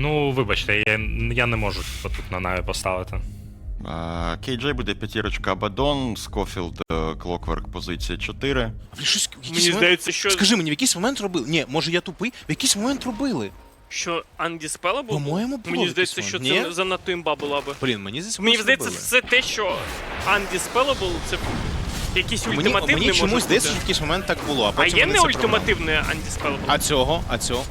Ну, вибачте, я, я не можу тут на наві поставити. Кейджей буде п'ятірочка Абадон, Скофілд, е, Клокверк, позиція 4. Ви щось якийсь Мені момент- здається, що, Скажи мені, в якийсь момент робили? Ні, може я тупий, в якийсь момент робили. що Undispellable? По-моєму, було Мені здається, що це занадто імба була би. Блін, мені здається, Мені здається, все те, що Undispellable, це якийсь Мені, ультимативний мені може чомусь бути. десь в якийсь момент так було, а А потім є не це ультимативне Undispellable? А цього, а цього.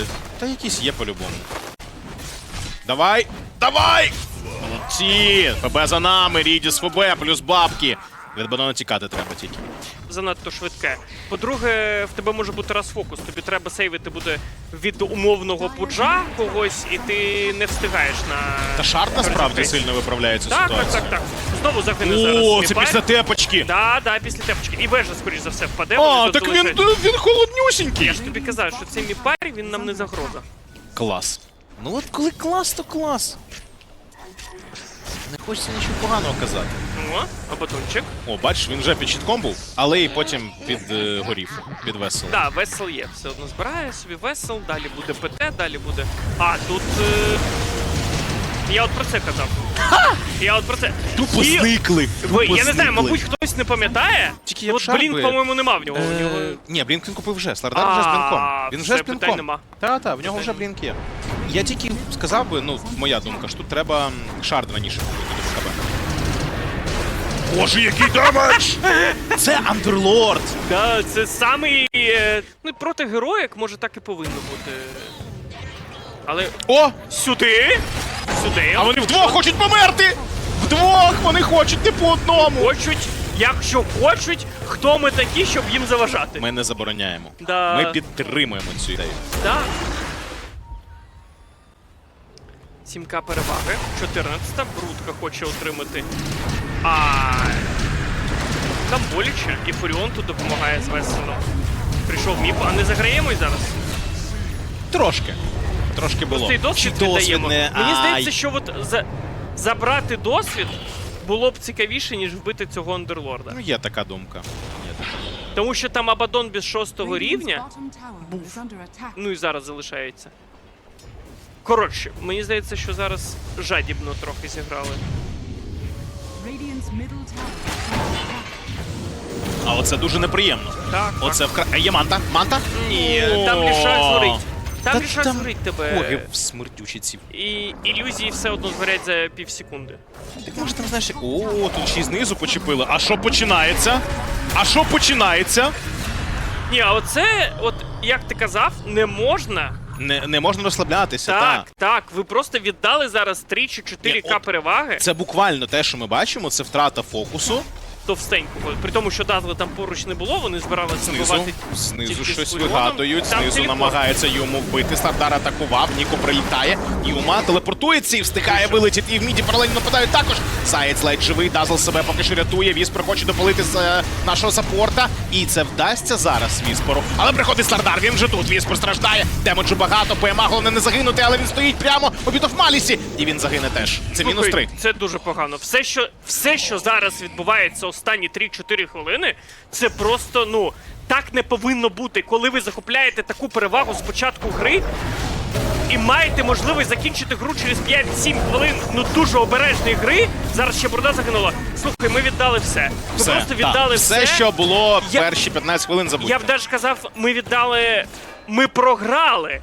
Е, та якісь є по-любому. Давай! Давай! Молодці! ФБ за нами, Рідіс ФБ, плюс бабки. Від банана тікати треба тільки. Занадто швидке. По-друге, в тебе може бути розфокус. Тобі треба сейвити буде від умовного пуджа когось, і ти не встигаєш на. Та шарт насправді сильно виправляє цю Так, так, ситуацію. так, так. Знову загине зараз. О, це Міпар. після тепочки. Да, да, після тепочки. І вежа, скоріш за все, впаде. А, вони так тут він, залишать. він холоднюсінький. Я ж тобі казав, що цей міпар, він нам не загроза. Клас. Ну от коли клас, то клас. Не хочеться нічого поганого казати. О, а батончик. О, бачиш, він вже під щитком був, але і потім під е, горів, під весело. Да, весел є. Все одно збирає собі весел, далі буде ПТ, далі буде. А, тут. Е... Я от про це казав. Я от про це. Тупо Ті- зникли. Ви, тупо я не знаю, мабуть, хтось не пам'ятає. Тільки як От шарп Блінк, би- по-моєму, нема в нього. У нього... Е, Ні, Блінк він купив вже. Слардар вже з А, блінком. Він вже все, з блінком. нема. Та, та, в нього вже блінк є. Я тільки сказав би, ну, моя думка, що тут треба шард раніше купити до БКБ. Боже, який демедж! Це Андерлорд! Да, це самий. е, Ну, проти героїк, може, так і повинно бути. Але О! сюди! Сюди! А вони вдвох хочуть померти! Вдвох вони хочуть не по одному! Хочуть, якщо хочуть, хто ми такі, щоб їм заважати? Ми не забороняємо. Да. Ми підтримуємо цю ідею. Да. 7к переваги. 14-та. Брудка хоче отримати. А. Там боляче. І Фуріон тут допомагає з весело. Прийшов міп, а не заграємо й зараз. Трошки. Трошки було. Цей досвід Чи віддаємо. не- Мені здається, що от за... забрати досвід було б цікавіше, ніж вбити цього андерлорда. Ну, є така думка. Є така. Тому що там Абадон без шостого рівня. був. Ну і зараз залишається. Коротше, мені здається, що зараз жадібно трохи зіграли. А оце дуже неприємно. Так, Оце вкра... Е, Є манта? Манта? Ні, там лішак згорить. Там Та лішак там згорить тебе. Боги смердючі ці. І ілюзії все одно згорять за півсекунди. Так може там знаєш, як- о, тут ще й знизу почепили. А що починається? А що починається? Ні, а оце, от як ти казав, не можна. Не, не можна розслаблятися, Так, так. так, ви просто віддали зараз 3 чи 4 к переваги Це буквально те, що ми бачимо, це втрата фокусу. Товстенького. При тому, що Дазла там поруч не було, вони збиралися забивати. знизу щось вигадують, знизу телепорт. намагаються йому вбити. Стардар атакував, Ніко прилітає. Юма телепортується і встигає вилетіти. І в міді паралельно нападають також. Заєць ледь живий, Дазл себе поки що рятує. Віспер хоче допалити з е, нашого саппорта. І це вдасться зараз Віспору. Але приходить Стардар, він вже тут. Віспер страждає. Демеджу багато. ПМА головне не загинути, але він стоїть прямо у Малісі. І він загине теж. Це мінус три. Це дуже погано. Все, що, все, що зараз відбувається останні 3-4 хвилини, це просто, ну, так не повинно бути. Коли ви захопляєте таку перевагу з початку гри і маєте можливість закінчити гру через 5-7 хвилин ну дуже обережної гри. Зараз ще борода загинула. Слухай, ми віддали все. Ми Все, просто так. віддали все. все, що було Я- перші 15 хвилин, забудьте. Я б навіть казав, ми віддали. Ми програли.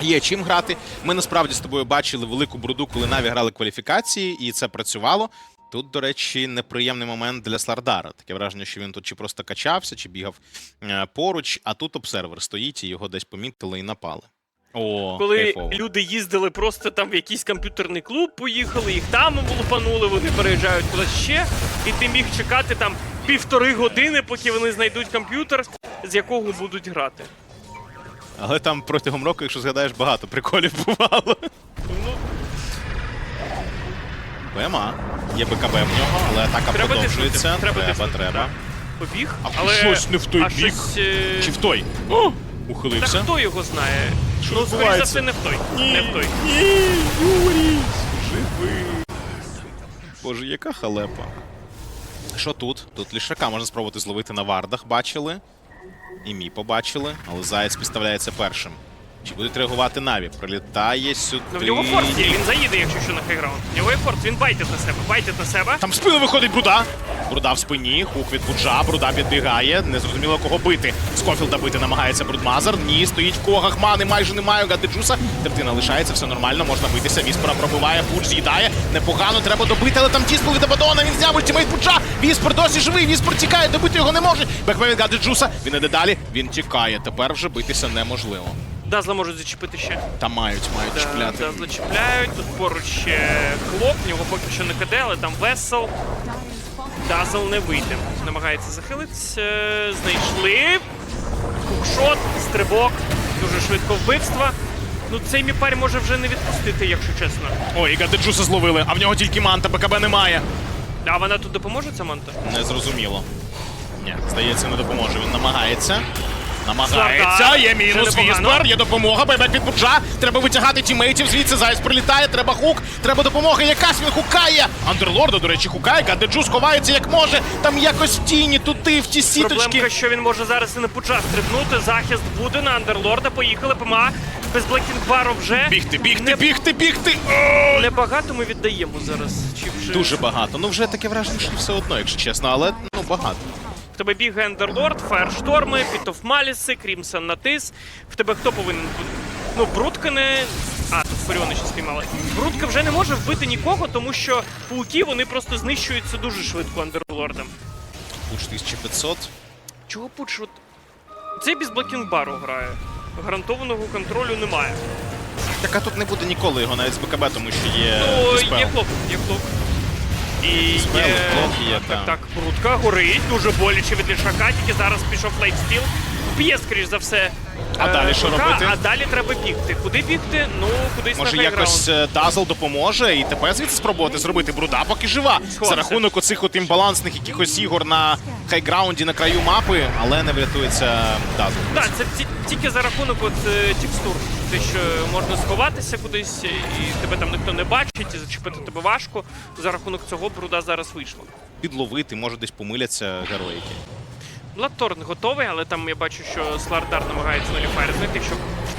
Є чим грати. Ми насправді з тобою бачили велику бруду, коли Наві грали кваліфікації, і це працювало. Тут, до речі, неприємний момент для Слардара. Таке враження, що він тут чи просто качався, чи бігав е, поруч, а тут обсервер стоїть і його десь помітили і напали. О, Коли кайфово. люди їздили просто там в якийсь комп'ютерний клуб, поїхали, їх там лупанули, вони переїжджають кудись ще, і ти міг чекати там півтори години, поки вони знайдуть комп'ютер, з якого будуть грати. Але там протягом року, якщо згадаєш, багато приколів бувало. Ну, ПМА. Є БКБ в нього, але атака Треба продовжується. тиснути, треба треба, тиснути, треба. так. побіг, А але щось не в той а бік. щось, е, Чи в той? О, Та хто його знає? Що ну, скоріш за все, не в той. Не в той. Ні, Юрій, живий. Боже, яка халепа. Що тут? Тут лішака можна спробувати зловити на вардах, бачили. І мій побачили, але Заєць підставляється першим. Чи будуть реагувати Наві? Прилітає сюди. Ну в нього форс є, він заїде, якщо що на хайграунд. В нього є форс, він байтить на себе, байтить на себе. Там в спину виходить Бруда. Бруда в спині, хук від Буджа, Бруда підбігає. Незрозуміло кого бити. Скофілда бити намагається Брудмазер. Ні, стоїть в когах мани, майже немає. Гадеджуса. Третина лишається, все нормально, можна битися. Віспора пробиває, Будж з'їдає. Непогано, треба добити, але там тіспол від Абадона. Він зняв ультимейт Буджа. Віспор досі живий. Віспор тікає, добити його не може. Беквей від Гадеджуса. Він іде далі. Він тікає. Тепер вже битися неможливо. Дазла можуть зачепити ще. Та мають, мають Да, чіпляти. Дазла чіпляють, тут поруч ще клоп, в нього поки що не КД, але там весел. Дазл не вийде. Намагається захилитися. Знайшли. Кукшот, стрибок, дуже швидко вбивства. Ну цей міпарь може вже не відпустити, якщо чесно. Ой, і Гадеджуса зловили, а в нього тільки манта, БКБ немає. А вона тут допоможе ця манта? Незрозуміло. Ні, здається, не допоможе. Він намагається. Намагається, є мінус. Віспер, є допомога, байбек від Буджа. Треба витягати тімейтів, звідси Зайс прилітає, треба хук, треба допомога якась, він хукає. Андерлорда, до речі, хукає, Гадеджу сховається як може. Там якось в тіні, туди, в ті сіточки. Проблемка, що він може зараз і не почав стрибнути. Захист буде на андерлорда. Поїхали. ПМА без Блекінг Бару вже. Бігти, бігти, Не- бігти, бігти. Небагато ми віддаємо зараз. Чи вже Дуже багато. Ну вже таке враження, що все одно, якщо чесно, але ну багато. В тебе бігає Андерлорд, Фаершторми, Пітов Маліси, Крімсон Натис. В тебе хто повинен бути? Ну, Брудка не. А, тут Фаріони ще спіймали. Брудка вже не може вбити нікого, тому що пауки вони просто знищуються дуже швидко Андерлордом. Пуч 1500. Чого пуч? От... Цей без Блекінг-бару грає. Гарантованого контролю немає. Так а тут не буде ніколи його навіть з БКБ, тому що є Ну, є клоп, є клоп. І є... є, так, та. так, прутка горить, дуже боляче від лішака, тільки зараз пішов лайтстіл. Б'є, скоріш за все. А е, далі що Жука, робити? А далі треба бігти. Куди бігти? Ну, кудись Може на якось е, Дазл допоможе і тепер звідси спробувати зробити бруда, поки жива. Сховався. За рахунок оцих от імбалансних якихось ігор на хайграунді на краю мапи, але не врятується Дазл. Так, це ті- тільки за рахунок от, е, текстур. Те, що можна сховатися кудись, і тебе там ніхто не бачить, і зачепити тебе важко. За рахунок цього бруда зараз вийшло. Підловити, може десь помиляться героїки. Бладторн готовий, але там я бачу, що Слардар намагається нуліфайр знайти, що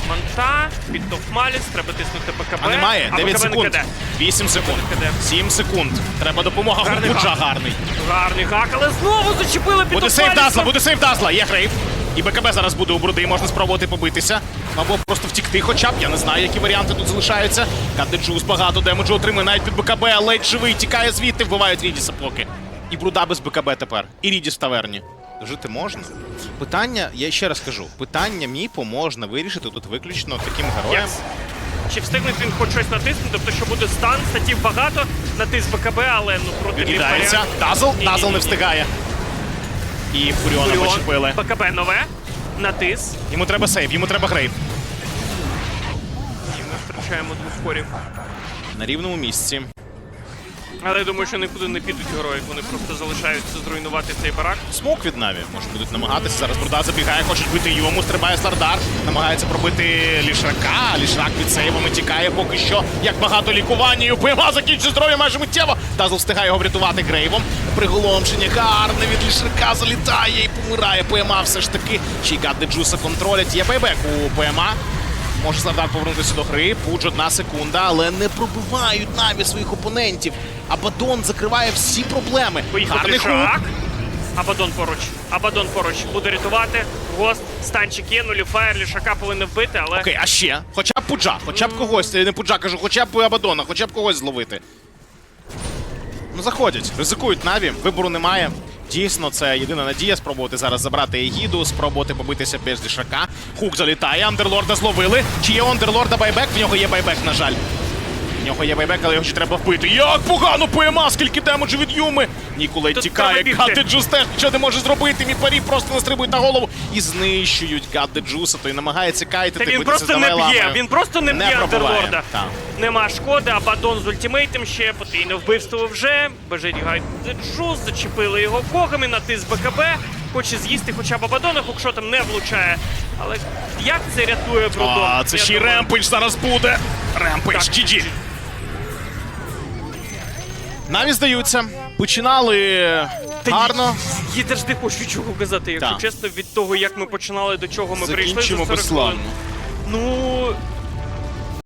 Манта, під Маліс, треба тиснути БКБ. А немає, а 9 БКБ секунд. киде. 8 секунд. 7 секунд. Треба допомога Гарний Гукуджа гак. гарний. Гарний гак, але знову зачепили під Буде сейв Дазла, буде сейв Дазла, є грейв. І БКБ зараз буде у бруди, і можна спробувати побитися. Або просто втікти хоча б, я не знаю, які варіанти тут залишаються. Кадеджус багато демеджу отримує навіть під БКБ, ледь живий, тікає звідти, вбивають Рідіса поки. І бруда без БКБ тепер. І Рідіс в таверні. Жити можна. Питання, я ще раз кажу, питання Міпо можна вирішити тут виключно таким героєм. Єс. Чи встигне він хоч щось натиснути, тобто, що буде стан, статів багато, натис БКБ, але ну проти Відлітається. ліфаря. Дазл, Ні-ні-ні. Дазл не встигає. І Фуріона Фуріон, почепили. БКБ нове, натис. Йому треба сейв, йому треба грейв. І ми втрачаємо двох корів. На рівному місці. Але я думаю, що нікуди не підуть герої, вони просто залишаються зруйнувати цей барак. Смок від Наві. Може будуть намагатися. Зараз Бруда забігає, хочуть бити йому, стрибає Сардар. Намагається пробити лішрака. Лішрак під сейвами тікає поки що. Як багато лікування. І закінчує здоров'я майже миттєво. Дазл встигає його врятувати грейвом. Приголомшення гарне від лішрака залітає і помирає. ПМА все ж таки. Чийгат Деджуса контролять. Є байбек у ПМА. Може Сардар повернутися до гри. Пудж одна секунда, але не пробивають Наві своїх опонентів. Абадон закриває всі проблеми. Поїхав Гарний хук. Абадон поруч. Абадон поруч буде рятувати. Гост, станчик є, нуліфаєр, лішака повинен вбити, але Окей, а ще? Хоча б Пуджа, хоча б когось, не Пуджа, кажу, хоча б Абадона, хоча б когось зловити. Ну, заходять, ризикують Наві, вибору немає. Дійсно, це єдина надія спробувати зараз забрати Егіду, спробувати побитися без лішака. Хук залітає, Андерлорда зловили. Чи є у Андерлорда байбек? В нього є байбек, на жаль. В нього є байбек, але його ще треба вбити. Як погано ПМА, скільки демеджу від Юми. Ніколай Тут тікає, треба бігти. Гадеджус теж нічого не може зробити. Міпарі просто настрибують на голову і знищують Гадеджуса. Той намагається кайтити, Та він битися просто з не б'є, він просто не б'є пробиває. Андерлорда. Так. Нема шкоди, Абадон з ультимейтом ще, потрійне вбивство вже. Бежить Гайджус, зачепили його когами, натис БКБ. Хоче з'їсти хоча б Абадона, хукшотом не влучає. Але як це рятує Брудон? А, це Я ще й думаю, Ремпич зараз буде. Ремпич, Так. GG. Наві здаються. Починали Та гарно. ні, Я теж не хочу чого казати, якщо Так. чесно, від того, як ми починали, до чого ми прийшли за Закінчимо 40 безславно. хвилин. Ну,